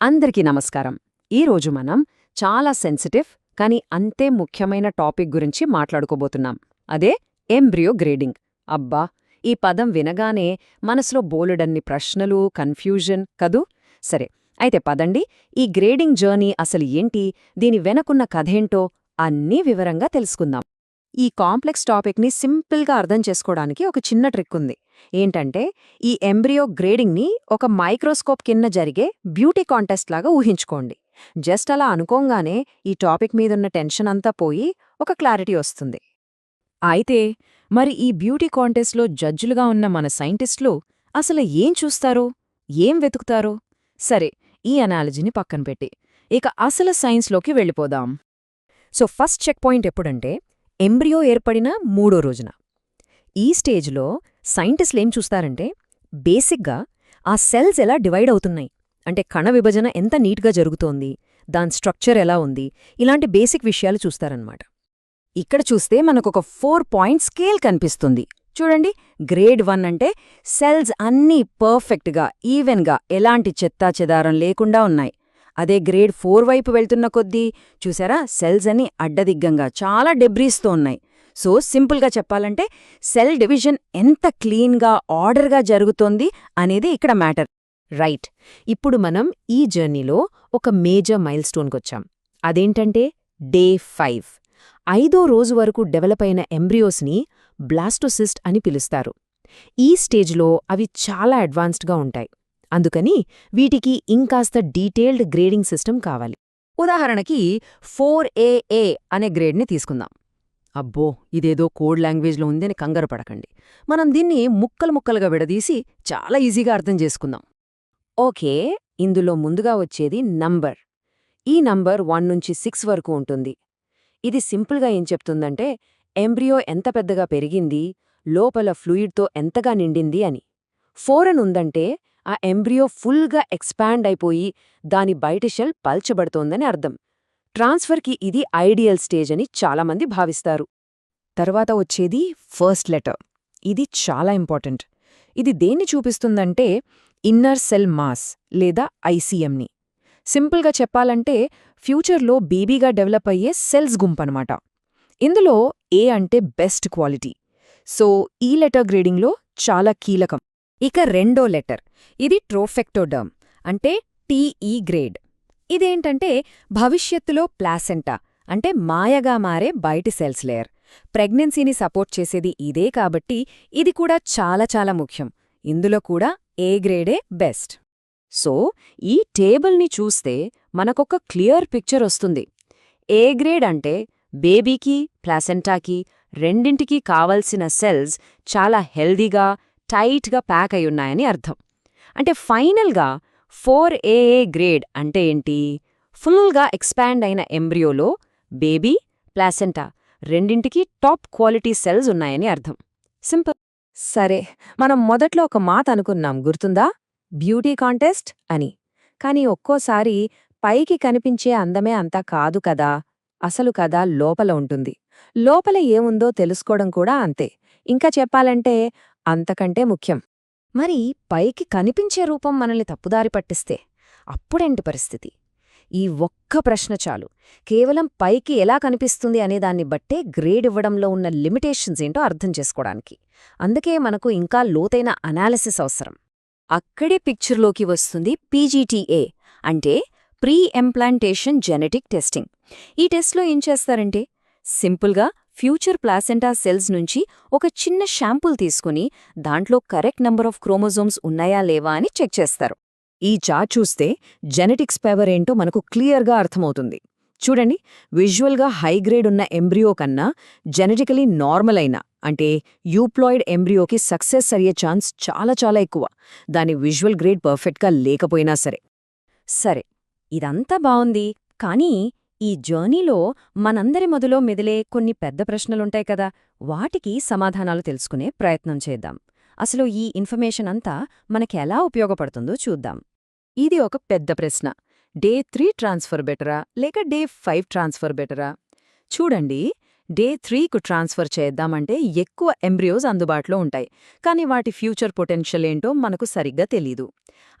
అందరికీ నమస్కారం. ఈరోజు మనం చాలా సెన్సిటివ్ కానీ అంతే ముఖ్యమైన టాపిక్ గురించి మాట్లాడుకోబోతున్నాం. అదే ఎంబ్రియో గ్రేడింగ్. అబ్బా! ఈ పదం వినగానే మనసులో బోలెడన్ని ప్రశ్నలు కన్ఫ్యూజన్ కదూ? సరే అయితే పదండి. ఈ గ్రేడింగ్ జర్నీ అసలు ఏంటి? దీని వెనకున్న కథేంటో అన్నీ వివరంగా తెలుసుకుందాం. ఈ కాంప్లెక్స్ టాపిక్ని సింపుల్గా అర్థం చేసుకోవడానికి ఒక చిన్న ట్రిక్ ఉంది. ఏంటంటే ఈ ఎంబ్రియో గ్రేడింగ్ని ఒక మైక్రోస్కోప్ కింద జరిగే బ్యూటీ కాంటెస్ట్ లాగా ఊహించుకోండి. జస్ట్ అలా అనుకోంగానే ఈ టాపిక్ మీదున్న టెన్షన్ అంతా పోయి ఒక క్లారిటీ వస్తుంది. అయితే మరి ఈ బ్యూటీ కాంటెస్ట్లో జడ్జులుగా ఉన్న మన సైంటిస్టులు అసలు ఏం చూస్తారో ఏం వెతుకుతారో? సరే ఈ అనాలజీని పక్కన పెట్టి. ఇక అసలు సైన్స్లోకి వెళ్ళిపోదాం. సో ఫస్ట్ చెక్ పాయింట్ ఎప్పుడంటే ఎంబ్రియో ఏర్పడిన మూడో రోజున. ఈ స్టేజ్లో సైంటిస్టులేం చూస్తారంటే బేసిక్గా ఆ సెల్స్ ఎలా డివైడ్ అవుతున్నాయి. అంటే కణ విభజన ఎంత నీట్గా జరుగుతోంది దాని స్ట్రక్చర్ ఎలా ఉంది ఇలాంటి బేసిక్ విషయాలు చూస్తారన్నమాట. ఇక్కడ చూస్తే మనకొక ఫోర్ పాయింట్ స్కేల్ కనిపిస్తుంది. చూడండి గ్రేడ్ వన్ అంటే సెల్స్ అన్నీ పర్ఫెక్ట్గా ఈవెన్గా ఎలాంటి చెత్తా చెదారం లేకుండా ఉన్నాయి. అదే గ్రేడ్ ఫోర్ వైపు వెళ్తున్న కొద్దీ చూసారా సెల్స్ అని అడ్డదిగ్గంగా చాలా డెబ్రీస్తో ఉన్నాయి. సో సింపుల్గా చెప్పాలంటే సెల్ డివిజన్ ఎంత క్లీన్గా ఆర్డర్గా జరుగుతోంది అనేది ఇక్కడ మ్యాటర్. రైట్. ఇప్పుడు మనం ఈ జర్నీలో ఒక మేజర్ మైల్ స్టోన్కొచ్చాం అదేంటంటే డే ఫైవ్. ఐదో రోజు వరకు డెవలప్ అయిన ఎంబ్రియోస్ని బ్లాస్టోసిస్ట్ అని పిలుస్తారు. ఈ స్టేజ్లో అవి చాలా అడ్వాన్స్డ్గా ఉంటాయి. అందుకని వీటికి ఇంకాస్త డీటెయిల్డ్ గ్రేడింగ్ సిస్టమ్ కావాలి. ఉదాహరణకి ఫోర్ ఏఏ అనే గ్రేడ్ని తీసుకుందాం. అబ్బో ఇదేదో కోడ్ లాంగ్వేజ్లో ఉందని కంగారు పడకండి. మనం దీన్ని ముక్కలు ముక్కలుగా విడదీసి చాలా ఈజీగా అర్థం చేసుకుందాం. ఓకే ఇందులో ముందుగా వచ్చేది నంబర్. ఈ నంబర్ వన్ నుంచి సిక్స్ వరకు ఉంటుంది. ఇది సింపుల్గా ఏం చెప్తుందంటే ఎంబ్రియో ఎంత పెద్దగా పెరిగింది లోపల ఫ్లూయిడ్తో ఎంతగా నిండింది అని. ఫోర్ అని ఉందంటే ఆ ఎంబ్రియో ఫుల్గా ఎక్స్పాండ్ అయిపోయి దాని బయటి షెల్ పల్చబడుతోందని అర్థం. ట్రాన్స్ఫర్కి ఇది ఐడియల్ స్టేజ్ అని చాలామంది భావిస్తారు. తర్వాత వచ్చేది ఫస్ట్ లెటర్. ఇది చాలా ఇంపార్టెంట్. ఇది దేన్ని చూపిస్తుందంటే ఇన్నర్ సెల్ మాస్ లేదా ఐసీఎంని సింపుల్గా చెప్పాలంటే ఫ్యూచర్లో బేబీగా డెవలప్ అయ్యే సెల్స్ గుంపనమాట ఇందులో ఏ అంటే బెస్ట్ క్వాలిటీ. సో ఈ లెటర్ గ్రేడింగ్లో చాలా కీలకం. ఇక రెండో లెటర్. ఇది ట్రోఫెక్టోడర్మ్ అంటే టీఈ గ్రేడ్. ఇదేంటంటే భవిష్యత్తులో ప్లాసెంటా అంటే మాయగా మారే బయటి సెల్స్ లేయర్. ప్రెగ్నెన్సీని సపోర్ట్ చేసేది ఇదే కాబట్టి ఇది కూడా చాలా చాలా ముఖ్యం. ఇందులో కూడా ఏ గ్రేడే బెస్ట్. సో ఈ టేబుల్ని చూస్తే మనకొక క్లియర్ పిక్చర్ వస్తుంది. ఏ గ్రేడ్ అంటే బేబీకి ప్లాసెంటాకి రెండింటికి కావలసిన సెల్స్ చాలా హెల్దీగా టైట్గా ప్యాక్ అయ్యున్నాయని అర్థం. అంటే ఫైనల్గా ఫోర్ ఏఏ గ్రేడ్ అంటే ఏంటి? ఫుల్గా ఎక్స్పాండ్ అయిన ఎంబ్రియోలో బేబీ ప్లాసెంటా రెండింటికి టాప్ క్వాలిటీ సెల్స్ ఉన్నాయని అర్థం. సింపుల్. సరే మనం మొదట్లో ఒక మాట అనుకున్నాం గుర్తుందా? బ్యూటీ కాంటెస్ట్ అని. కాని ఒక్కోసారి పైకి కనిపించే అందమే అంతా కాదు కదా అసలు కదా లోపల ఉంటుంది. లోపల ఏముందో తెలుసుకోవడం కూడా అంతే. ఇంకా చెప్పాలంటే అంతకంటే ముఖ్యం. మరి పైకి కనిపించే రూపం మనల్ని తప్పుదారి పట్టిస్తే అప్పుడేంటి పరిస్థితి? ఈ ఒక్క ప్రశ్న చాలు. కేవలం పైకి ఎలా కనిపిస్తుంది అనేదాన్ని బట్టే గ్రేడ్ ఇవ్వడంలో ఉన్న లిమిటేషన్స్ ఏంటో అర్థం చేసుకోవడానికి. అందుకే మనకు ఇంకా లోతైన అనాలిసిస్ అవసరం. అక్కడే పిక్చర్లోకి వస్తుంది పీజీటీఏ అంటే ప్రీ ఎంప్లాంటేషన్ జెనెటిక్ టెస్టింగ్. ఈ టెస్ట్లో ఏం చేస్తారంటే సింపుల్గా ఫ్యూచర్ ప్లాసెంటా సెల్స్ నుంచి ఒక చిన్న షాంపుల్ తీసుకుని దాంట్లో కరెక్ట్ నంబర్ ఆఫ్ క్రోమోజోమ్స్ ఉన్నాయా లేవా అని చెక్ చేస్తారు. ఈ చార్ట్ చూస్తే జెనెటిక్స్ పవర్ ఏంటో మనకు క్లియర్గా అర్థమవుతుంది. చూడండి విజువల్గా హైగ్రేడ్ ఉన్న ఎంబ్రియో కన్నా జెనెటికలీ నార్మల్ అయిన అంటే యూప్లాయిడ్ ఎంబ్రియోకి సక్సెస్ అయ్యే ఛాన్స్ చాలా చాలా ఎక్కువ. దాని విజువల్ గ్రేడ్ పర్ఫెక్ట్గా లేకపోయినా సరే. సరే ఇదంతా బావుంది కానీ ఈ జర్నీలో మనందరి మొదలో మెదిలే కొన్ని పెద్ద ప్రశ్నలుంటాయి కదా. వాటికి సమాధానాలు తెలుసుకునే ప్రయత్నం చేద్దాం. అసలు ఈ ఇన్ఫర్మేషన్ అంతా మనకెలా ఉపయోగపడుతుందో చూద్దాం. ఇది ఒక పెద్ద ప్రశ్న. డే త్రీ ట్రాన్స్ఫర్ బెటరా? లేక డే ఫైవ్ ట్రాన్స్ఫర్ బెటరా? చూడండి. డే త్రీకు ట్రాన్స్ఫర్ చేద్దామంటే ఎక్కువ ఎంబ్రియోస్ అందుబాటులో ఉంటాయి. కానీ వాటి ఫ్యూచర్ పొటెన్షియల్ ఏంటో మనకు సరిగ్గా తెలీదు.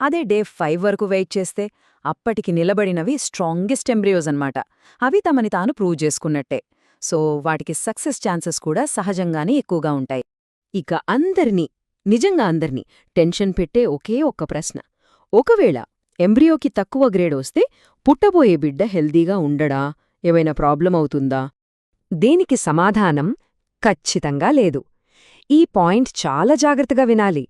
అదే డే ఫైవ్ వరకు వెయిట్ చేస్తే అప్పటికి నిలబడినవి స్ట్రాంగెస్ట్ ఎంబ్రియోస్ అన్నమాట. అవి తమని తాను ప్రూవ్ చేసుకున్నట్టే. సో వాటికి సక్సెస్ ఛాన్సెస్ కూడా సహజంగానే ఎక్కువగా ఉంటాయి. ఇక అందరినీ నిజంగా అందర్నీ టెన్షన్ పెట్టే ఒకే ఒక్క ప్రశ్న. ఒకవేళ ఎంబ్రియోకి తక్కువ గ్రేడ్ వస్తే పుట్టబోయే బిడ్డ హెల్దీగా ఉండడా? ఏమైనా ప్రాబ్లం అవుతుందా? దీనికి సమాధానం ఖచ్చితంగా లేదు. ఈ పాయింట్ చాలా జాగ్రత్తగా వినాలి.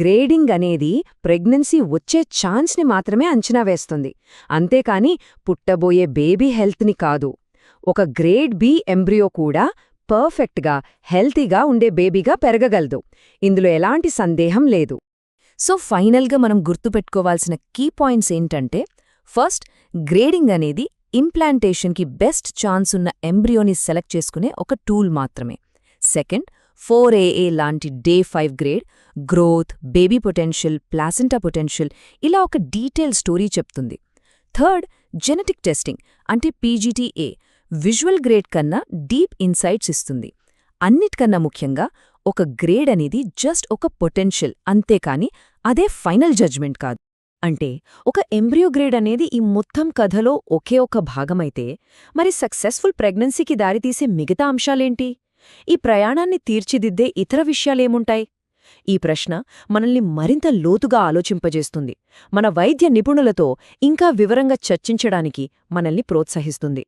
గ్రేడింగ్ అనేది ప్రెగ్నెన్సీ వచ్చే ఛాన్స్ని మాత్రమే అంచనా వేస్తుంది. అంతేకాని పుట్టబోయే బేబీ హెల్త్ని కాదు. ఒక గ్రేడ్ బి ఎంబ్రియో కూడా పర్ఫెక్ట్గా హెల్తీగా ఉండే బేబీగా పెరగగలదు. ఇందులో ఎలాంటి సందేహం లేదు. సో ఫైనల్గా మనం గుర్తుపెట్టుకోవాల్సిన కీ పాయింట్స్ ఏంటంటే ఫస్ట్ గ్రేడింగ్ అనేది ఇంప్లాంటేషన్కి బెస్ట్ ఛాన్స్ ఉన్న ఎంబ్రియోని సెలెక్ట్ చేసుకునే ఒక టూల్ మాత్రమే. సెకండ్ ఫోర్ ఏఏ లాంటి day five grade growth baby potential placenta potential ఇలా ఒక డీటెయిల్ స్టోరీ చెప్తుంది. థర్డ్ జెనెటిక్ టెస్టింగ్ అంటే పీజీటీఏ విజువల్ గ్రేడ్ కన్నా డీప్ ఇన్సైట్స్ ఇస్తుంది. అన్నిటికన్నా ముఖ్యంగా ఒక గ్రేడ్ అనేది జస్ట్ ఒక పొటెన్షియల్ అంతేకాని అదే ఫైనల్ జడ్జ్మెంట్ కాదు. అంటే ఒక ఎంబ్రియోగ్రేడ్ అనేది ఈ మొత్తం కథలో ఒకే ఒక భాగమైతే మరి సక్సెస్ఫుల్ ప్రెగ్నెన్సీకి దారితీసే మిగతా అంశాలేంటి? ఈ ప్రయాణాన్ని తీర్చిదిద్దే ఇతర విషయాలేముంటాయి? ఈ ప్రశ్న మనల్ని మరింత లోతుగా ఆలోచింపజేస్తుంది. మన వైద్య నిపుణులతో ఇంకా వివరంగా చర్చించడానికి మనల్ని ప్రోత్సహిస్తుంది.